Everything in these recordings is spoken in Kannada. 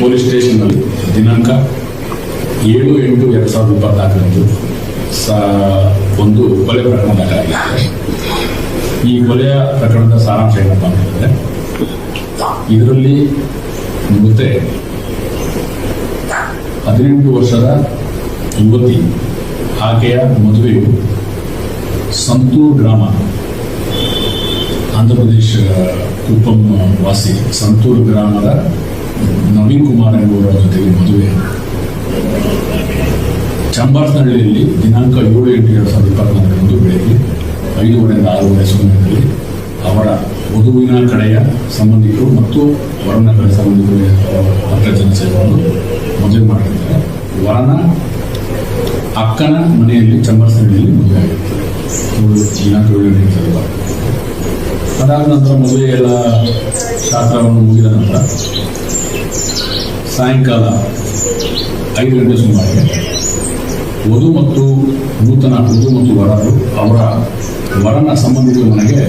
ಪೊಲೀಸ್ ಸ್ಟೇಷನ್ನಲ್ಲಿ ದಿನಾಂಕ ಏಳು ಎಂಟು ಎರಡು ಸಾವಿರದ ಇಪ್ಪತ್ನಾಲ್ಕರಂದು ಸಾ, ಒಂದು ಕೊಲೆ ಪ್ರಕರಣ ದಾಖಲಾಗಿದೆ. ಈ ಕೊಲೆಯ ಪ್ರಕರಣದ ಸಾರಾಂಶ ಏನಪ್ಪ ಅಂತಂದರೆ, ಇದರಲ್ಲಿ ಮತ್ತೆ ಹದಿನೆಂಟು ವರ್ಷದ ಯುವತಿ, ಆಕೆಯ ಮದುವೆಯು ಸಂತೂರ್ ಗ್ರಾಮ ಆಂಧ್ರ ಪ್ರದೇಶ ಕುಪ್ಪಂ ವಾಸಿ ಸಂತೂರ್ ಗ್ರಾಮದ ನವೀನ್ ಕುಮಾರ್ ಎಂಬುವರ ಜೊತೆಗೆ ಮದುವೆ. ಚಂಬಾರ್ಸನಹಳ್ಳಿಯಲ್ಲಿ ದಿನಾಂಕ ಏಳು ಎಂಟು ಎರಡು ಸಾವಿರದ ಇಪ್ಪತ್ನಾಲ್ಕರಂದು ಬೆಳಗ್ಗೆ ಐದೂವರೆಯಿಂದ ಆರೂವರೆ ಸಮಯದಲ್ಲಿ ಅವರ ವಧುವಿನ ಕಡೆಯ ಸಂಬಂಧಿಕರು ಮತ್ತು ವರನ ಕಡೆ ಸಂಬಂಧಿಕರು ಹತ್ತು ಜನ ಮದುವೆ ಮಾಡಿರ್ತಾರೆ. ವರನ ಅಕ್ಕನ ಮನೆಯಲ್ಲಿ ಚಂಬರ್ಸಹಳ್ಳಿಯಲ್ಲಿ ಮದುವೆ ಆಗಿರ್ತಾರೆ ದಿನಾಂಕ ಏಳು ಎಂಟು. ಅದಾದ ನಂತರ ಮದುವೆ ಎಲ್ಲ ಶಾಸ್ತ್ರವನ್ನು ಮುಗಿದ ನಂತರ ಸಾಯಂಕಾಲ ಐದು ಗಂಟೆ ಸುಮಾರಿಗೆ. ವಧು ಮತ್ತು ನೂತನ ವಧು ಮತ್ತು ವರರು ಅವರ ವರನ ಸಂಬಂಧಿಕರ ಮನೆಗೆ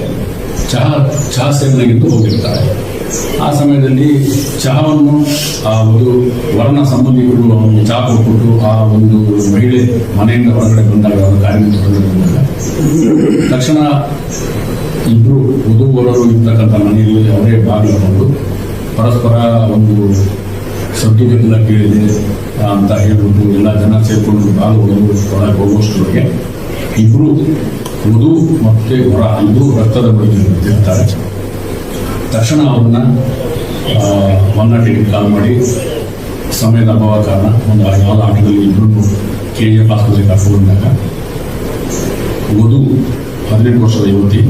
ಚಹಾ ಚಹಾ ಸೇವನೆಗೆಂದು ಹೋಗಿರ್ತಾರೆ. ಆ ಸಮಯದಲ್ಲಿ ಚಹಾವನ್ನು ಆ ಒಂದು ವರನ ಸಂಬಂಧಿಗಳು ಅವನಿಗೆ ಚಹಾ ಕೊಟ್ಬಿಟ್ಟು ಆ ಒಂದು ಮಹಿಳೆ ಮನೆಯಿಂದ ಹೊರಗಡೆ ಬಂದಾಗ ಅವರ ಕಾರ್ಯ ಹೊರಗಡೆ ಬಂದಾಗ ತಕ್ಷಣ ಇಬ್ಬರು ವಧು ವರರು ಇರ್ತಕ್ಕಂಥ ಮನೆಯಲ್ಲಿ ಅವರೇ ಬಾಗಿಲುಕೊಂಡು ಪರಸ್ಪರ ಒಂದು ಸದ್ದುಗೆಲ್ಲ ಕೇಳಿದೆ ಅಂತ ಹೇಳ್ಬಿಟ್ಟು ಎಲ್ಲ ಜನ ಸೇರ್ಕೊಂಡು ಬಾಗಿಲು ಹೊಡೆದು ಒಳಗೆ ಹೋಗುವಷ್ಟರೊಳಗೆ ಇಬ್ಬರು ಮೃದು ಮತ್ತೆ ಹೊರ ಇಬ್ಬರು ರಕ್ತದ ಬಳಿ ಇರ್ತಾರೆ ತಕ್ಷಣ ಅವ್ರನ್ನ ಒನ್ ನಾಟ್ ಕಾಲ್ ಮಾಡಿ, ಸಮಯದ ಅಭಾವ ಕಾರಣ ಒಂದು ಯಾವುದೋ ಆಟದಲ್ಲಿ ಇಬ್ಬರು ಕೆ ಜಿ ಎಫ್ ಆಸ್ಪತ್ರೆಗೆ ಕರ್ಕೊಂಡಾಗ ವಧು ಹದಿನೆಂಟು ವರ್ಷದ ಯುವತಿ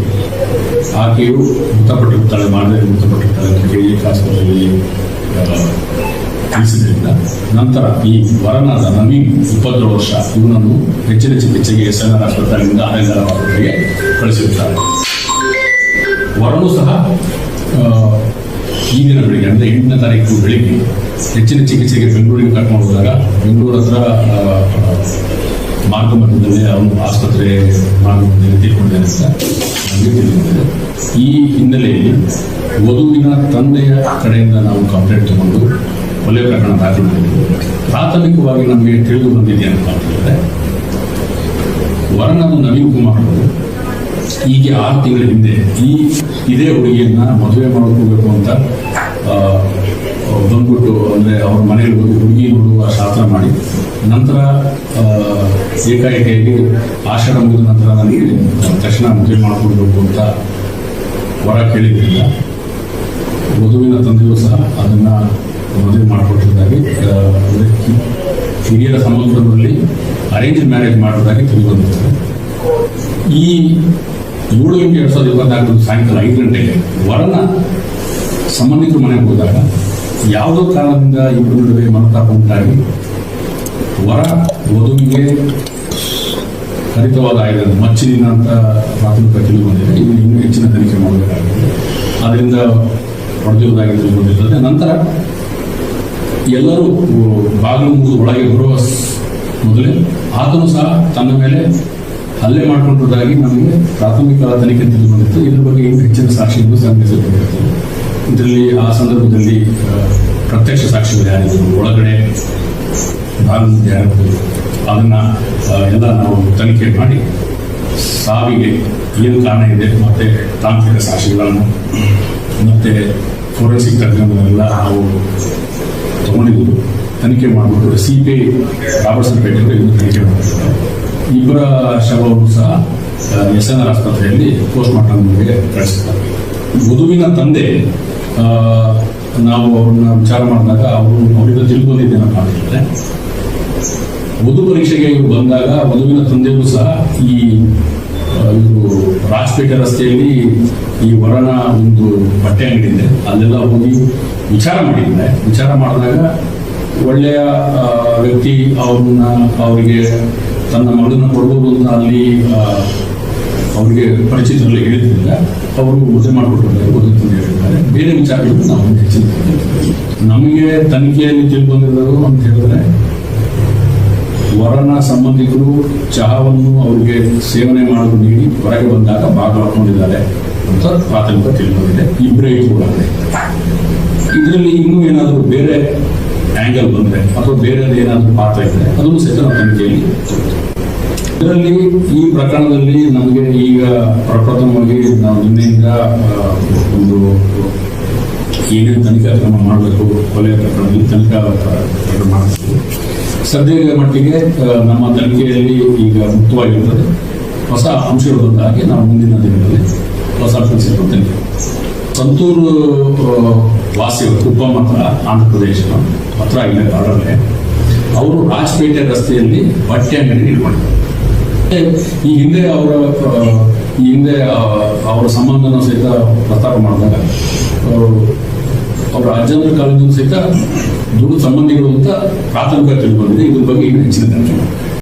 ಆಕೆಯು ಮೃತಪಟ್ಟಿರ್ತಾಳೆ ಮಾಡದೆ ಮೃತಪಟ್ಟಿರ್ತಾಳೆ ಅಂತ ಕೇಳಿ ಆಸ್ಪತ್ರೆಯಲ್ಲಿ ತಿಳಿಸಿದ್ರಿಂದ ನಂತರ ಈ ವರನಾದ ನವೀನ್ ಇಪ್ಪತ್ತೇಳು ವರ್ಷ, ಇವನನ್ನು ಹೆಚ್ಚಿನ ಚಿಕಿತ್ಸೆಗೆ ಎಸ್ ಎನ್ ಆರ್ ಆಸ್ಪತ್ರೆಯಿಂದ ಆನೆಗರ ಆಸ್ಪತ್ರೆಗೆ ಕಳಿಸಿರುತ್ತಾರೆ ವರನು ಸಹ ಈಗಿನ ಬೆಳಿಗ್ಗೆ ಅಂದರೆ ಎಂಟನೇ ತಾರೀಕು ಬೆಳಿಗ್ಗೆ ಹೆಚ್ಚಿನ ಚಿಕಿತ್ಸೆಗೆ ಬೆಂಗಳೂರಿಗೆ ಕರ್ಕೊಂಡು ಹೋದಾಗ, ಬೆಂಗಳೂರು ಹತ್ರ ಮಾರ್ಗ ಮಟ್ಟದಲ್ಲಿ ಅವನು ಆಸ್ಪತ್ರೆ ಮಾರ್ಗ ಮಧ್ಯದಲ್ಲಿ ತೀರ್ಕೊಂಡಿದ್ದಾನೆ ಅಂತ ನಮಗೆ ತಿಳಿದಿದೆ. ಈ ಹಿನ್ನೆಲೆಯಲ್ಲಿ ವಧುವಿನ ತಂದೆಯ ಕಡೆಯಿಂದ ನಾವು ಕಂಪ್ಲೇಂಟ್ ತಗೊಂಡು ಕೊಲೆ ಪ್ರಕರಣ ದಾಖಲು ಮಾಡಿದ್ವಿ. ಪ್ರಾಥಮಿಕವಾಗಿ ನಮಗೆ ತಿಳಿದು ಬಂದಿದೆ ಅಂತ ಹೇಳಿದ್ರೆ ವರನನ್ನು ನವೀನ್ ಕುಮಾರ್ ಅವರು ಹೀಗೆ ಆರು ತಿಂಗಳ ಹಿಂದೆ ಈ ಇದೇ ಹುಡುಗಿಯನ್ನ ಮದುವೆ ಮಾಡ್ಕೋಬೇಕು ಅಂತ ಬಂದ್ಬಿಟ್ಟು ಅಂದರೆ ಅವ್ರ ಮನೆಯಲ್ಲಿ ಹುಡುಗಿ ನೋಡುವ ಶಾಸ್ತ್ರ ಮಾಡಿ, ನಂತರ ಏಕಾಏಕಿಯಾಗಿ ಆಷಾಢ ಮುಗಿದ ನಂತರ ನನಗೆ ತಕ್ಷಣ ಮದುವೆ ಮಾಡಿಕೊಡ್ಬೇಕು ಅಂತ ವರ ಕೇಳಿದ್ರಿಂದ ವಧುವಿನ ತಂದೆಯೂ ಸಹ ಅದನ್ನು ಮದುವೆ ಮಾಡಿಕೊಟ್ಟಿದ್ದಾಗಿ ಹಿರಿಯರ ಸಂಬಂಧದಲ್ಲಿ ಅರೇಂಜ್ ಮ್ಯಾರೇಜ್ ಮಾಡೋದಾಗಿ ತಿಳಿದುಬಂದಿರ್ತದೆ ಈ ಏಳು ಎಂಟು ಎರಡು ಸಾವಿರದ ಇಪ್ಪತ್ತಾರು ಸಾಯಂಕಾಲ ಐದು ಗಂಟೆಗೆ ವರನ ಸಂಬಂಧಿಕರು ಮನೆಗೆ ಹೋದಾಗ ಯಾವುದೋ ಕಾರಣದಿಂದ ಇಬ್ಬರು ನಡುವೆ ಮನತಾಪ ಉಂಟಾಗಿ ವರ, ವಧುವಿಗೆ ಹರಿತವಾದ ಆಯುಧ ಮಚ್ಚಿನ ಅಂತ ಪ್ರಾಥಮಿಕ ತಿಳಿದು ಬಂದಿದೆ. ಇದು ಇನ್ನೂ ಹೆಚ್ಚಿನ ತನಿಖೆ ಮಾಡಬೇಕಾಗಿದೆ. ಅದರಿಂದ ಹೊಡೆದಿರುವುದಾಗಿ ತಿಳಿದು ನಂತರ ಎಲ್ಲರೂ ಬಾಗಿಲು ಮುಗಿದು ಒಳಗೆ ಬರುವ ಮೊದಲೇ ಆತನು ಸಹ ತನ್ನ ಮೇಲೆ ಹಲ್ಲೆ ಮಾಡಿಕೊಂಡಿರುವುದಾಗಿ ನಮಗೆ ಪ್ರಾಥಮಿಕ ತನಿಖೆ ತಿಳಿದು ಬಂದಿತ್ತು. ಇದರ ಬಗ್ಗೆ ಇನ್ನೂ ಹೆಚ್ಚಿನ ಸಾಕ್ಷಿಗಳು ಸಂಗ್ರಹಿಸಲ್ಪಟ್ಟಿರ್ತದೆ ಇದರಲ್ಲಿ ಆ ಸಂದರ್ಭದಲ್ಲಿ ಪ್ರತ್ಯಕ್ಷ ಸಾಕ್ಷಿಗಳು ಯಾರಿದ್ದರು ಒಳಗಡೆ ಬಾಗಿಲು ಯಾರಿದ್ರು ಅದನ್ನ ಎಲ್ಲ ನಾವು ತನಿಖೆ ಮಾಡಿ ಸಾವಿಗೆ ಏನು ಕಾರಣ ಇದೆ ಮತ್ತೆ ತಾಂತ್ರಿಕ ಸಾಕ್ಷಿಗಳನ್ನು, ಮತ್ತೆ ಫೋರೆನ್ಸಿಕ್ ತಜ್ಞರನ್ನೆಲ್ಲ ನಾವು ತಗೊಂಡಿದ್ದು, ತನಿಖೆ ಮಾಡಿಬಿಟ್ಟು ಸಿ ಪಿ ಐ ರಾಬರ್ಟ್ಸನ್ ಪೇಟೆಗೆ ಇದು ತನಿಖೆ ಮಾಡಿದ್ದಾರೆ ಇಬ್ಬರ ಶವವನ್ನು ಸಹ ಎಸ್ ಎನ್ ಆರ್ ಆಸ್ಪತ್ರೆಯಲ್ಲಿ ಪೋಸ್ಟ್ ಮಾರ್ಟಮ್ಗೆ ಕಳಿಸಿದ್ದಾರೆ ವಧುವಿನ ತಂದೆ ನಾವು ಅವ್ರನ್ನ ವಿಚಾರ ಮಾಡಿದಾಗ ಅವರು ಅವರಿಂದ ತಿಳ್ಕೊಂಡಿದ್ದೇನಪ್ಪ ಅಂತಂದ್ರೆ ವಧು ಪರೀಕ್ಷೆಗೆ ಇವರು ಬಂದಾಗ ವಧುವಿನ ತಂದೆಯೂ ಸಹ ಈ ಇವರು ರಾಜಪೇಟೆ ರಸ್ತೆಯಲ್ಲಿ ಈ ವರನ ಒಂದು ಬಟ್ಟೆ ಅಂಗಡಿ ಅಲ್ಲೆಲ್ಲ ಹೋಗಿ ವಿಚಾರ ಮಾಡಿದ್ದಾರೆ ವಿಚಾರ ಮಾಡಿದಾಗ ಒಳ್ಳೆಯ ವ್ಯಕ್ತಿ ಅವ್ರನ್ನ ಅವರಿಗೆ ತನ್ನ ಮಗನ ಕೊಡ್ಬೋದು ಅಂತ ಅಲ್ಲಿ ಅವರಿಗೆ ಪರಿಚಿತರಲ್ಲಿ ಹೇಳಿದ್ರಿಂದ ಅವರು ಮದುವೆ ಮಾಡಿಕೊಟ್ಟಿದ್ದಾರೆ ಮದುವೆ ತಂದೆ ಹೇಳಿದ್ದಾರೆ. ಬೇರೆ ವಿಚಾರಗಳನ್ನು ನಾವು ಹೆಚ್ಚಿನ ನಮಗೆ ತನಿಖೆಯಲ್ಲಿ ತಿಳ್ಕೊಂಡಿರೋದು ಅಂತ ಹೇಳಿದ್ರೆ ವರನ ಸಂಬಂಧಿಕರು ಚಹಾವನ್ನು ಅವರಿಗೆ ಸೇವನೆ ಮಾಡಲು ನೀಡಿ ಹೊರಗೆ ಬಂದಾಗ ಭಾಗ ಹಾಕೊಂಡಿದ್ದಾರೆ ಅಂತ ಪ್ರಾಥಮಿಕ ತಿಳಿದುಬಂದಿದೆ ಇಬ್ಬರೇ ಕೂಡ. ಇದರಲ್ಲಿ ಇನ್ನೂ ಏನಾದರೂ ಬೇರೆ ಆಂಗಲ್ ಬಂದರೆ ಅಥವಾ ಬೇರೆ ಏನಾದರೂ ಪಾತ್ರ ಇದ್ದರೆ ಅದನ್ನು ಸಹಿತ ನಾವು ತನಿಖೆಯಲ್ಲಿ ಇದರಲ್ಲಿ ಈ ಪ್ರಕರಣದಲ್ಲಿ ನಮಗೆ ಈಗ ಪ್ರಪ್ರಥಮವಾಗಿ ನಾವು ನಿನ್ನೆಯಿಂದ ಒಂದು ಏನೇನು ತನಿಖಾ ಕ್ರಮ ಮಾಡಬೇಕು, ಕೊಲೆ ಪ್ರಕರಣದಲ್ಲಿ ತನಿಖಾ ಪ್ರಕರಣ ಮಾಡಬೇಕು ಸದ್ಯದ ಮಟ್ಟಿಗೆ ನಮ್ಮ ತನಿಖೆಯಲ್ಲಿ ಈಗ ಮುಕ್ತವಾಗಿರುತ್ತದೆ ಹೊಸ ಅಂಶಗಳು ನಾವು ಮುಂದಿನ ದಿನಗಳಲ್ಲಿ ಹೊಸ ಅಂಶಗಳು ಸಂತೂರು ವಾಸಿಗಳು ಕುಪ್ಪಂ ಹತ್ರ ಆಂಧ್ರ ಪ್ರದೇಶ ಹತ್ರ ಇಲ್ಲ, ಬಾರ್ಡರ್ಗೆ, ಅವರು ರಾಜಪೇಟೆ ರಸ್ತೆಯಲ್ಲಿ ಬಟ್ಟೆ ಅಂಗಡಿ ಇಟ್ಕೊಂಡಿದ್ದಾರೆ ಈ ಹಿಂದೆ ಅವರ ಈ ಹಿಂದೆ ಅವರ ಸಂಬಂಧನ ಸಹಿತ ಪ್ರಸ್ತಾಪ ಮಾಡಿದಾಗ ಅವರು ಅಜ್ಜಂದ್ರ ಕಾಲದಿಂದ ಸಹಿತ ದೂರ ಸಂಬಂಧಿಗಳು ಅಂತ ಪ್ರಾಥಮಿಕ ತಿಳ್ಕೊಂಡಿದೆ ಇದ್ರ ಬಗ್ಗೆ ಹೆಚ್ಚಿನ.